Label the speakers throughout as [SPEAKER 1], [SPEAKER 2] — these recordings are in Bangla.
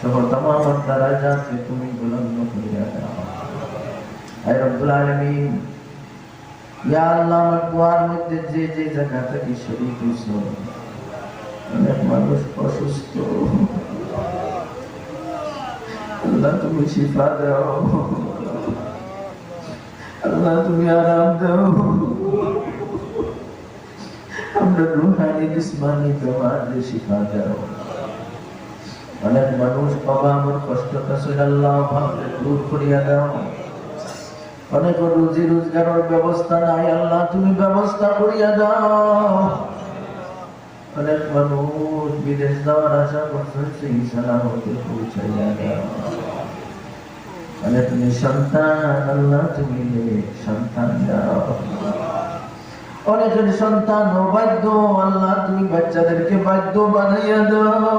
[SPEAKER 1] সহ তামাম দারাজাতকে তুমি বুলন্দ করিয়া দাও আয় রব্বুল আলামিন, ইয়া আল্লাহ আমার দোয়ার মধ্যে যে যে জায়গা থেকে শরীর হয়েছে অনেক মানুষ অসুস্থ। আল্লাহ তুমি শিফা দাও। আল্লাহ তুমি আরাম দাও। আমরা রুহানি, জিসমানি, তোমার শিফা দাও। অনেক মানুষ বাবা আমার কষ্ট কাছে আল্লাহ ভাবলে দূর করিয়া দাও। অনেক রুজি রোজগারের ব্যবস্থা নাই, আল্লাহ তুমি ব্যবস্থা করিয়া দাও। অনেক মানুষ বিদেশ যাওয়ার আশা করছে, সেই সালামতে পৌঁছাইয়া দাও। অনেক নিঃসন্তান, আল্লাহ তুমি সন্তান দাও। অনেকের সন্তান বাধ্য আল্লাহ তুমি বাচ্চাদেরকে বাধ্য বানাইয়া দাও।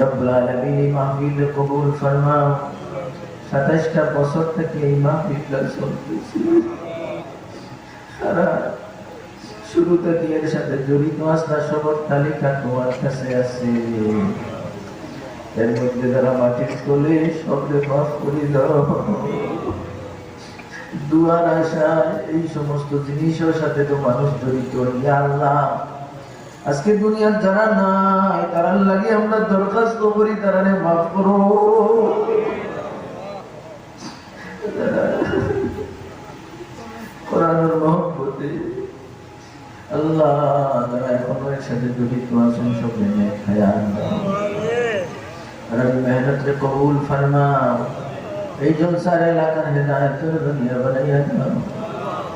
[SPEAKER 1] রব্বুল আলামিন মাহফিল কবুল ফরমাও সাতাশটা বছর থেকে এই মাহফিলটা জড়িত কাছে আছে। এর মধ্যে যারা মাটির তোলে সবরে মাফ করে দাও। দুয়ার আশা এই সমস্ত জিনিসের সাথে তো মানুষ জড়িত। আল্লাহ আজকে দুনিয়ার যারা নাই তারা লাগে আমরা দরখাস্ত করি, তারা মাফ করো। কোরআনের মহব্বতে আল্লাহ যারা এখনও এর সাথে জড়িত আছেন, সব এনে খায়ান রবি মেহনত রে কবুল ফরমাও, এই জলসার এলাকার হেদায়তের দুনিয়া বানাইয়া দাও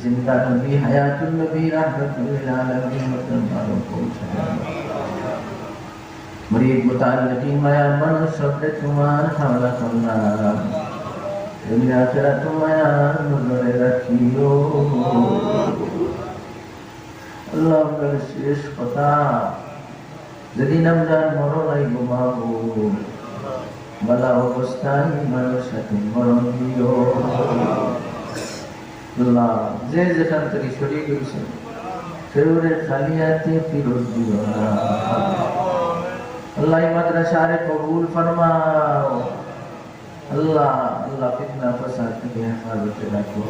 [SPEAKER 1] জিন্দা নবী হায়াতুল নবী রাহমাতুল আলামিন মতন পৌঁছায় মুরিদ মুতাল্লিকিন মায়া মানুষ সবরে তোমার হাওলা করলাম দুনিয়া ফেরা তোমার নজরে রাখিও আল্লাহ আপনার শেষ কথা যেদিন আমরা মরণ আইব মাবো বালা অবস্থায় মানুষ সাথে মরণ দিও আল্লাহ যে যেখান থেকে সরিয়ে গেছে সেগুলো খালি হাতে ফিরত দিও না আল্লাহ মাদ্রাসারে কবুল ফরমাও আল্লাহ আল্লাহ ফিতনা ফাসাদ থেকে হেফাজতে রাখো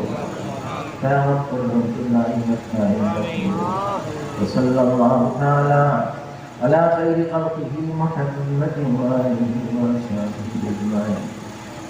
[SPEAKER 1] কিয়ামত পর্যন্ত না وصلى الله تعالى على خير خلقه محمد وآله وصحبه أجمعين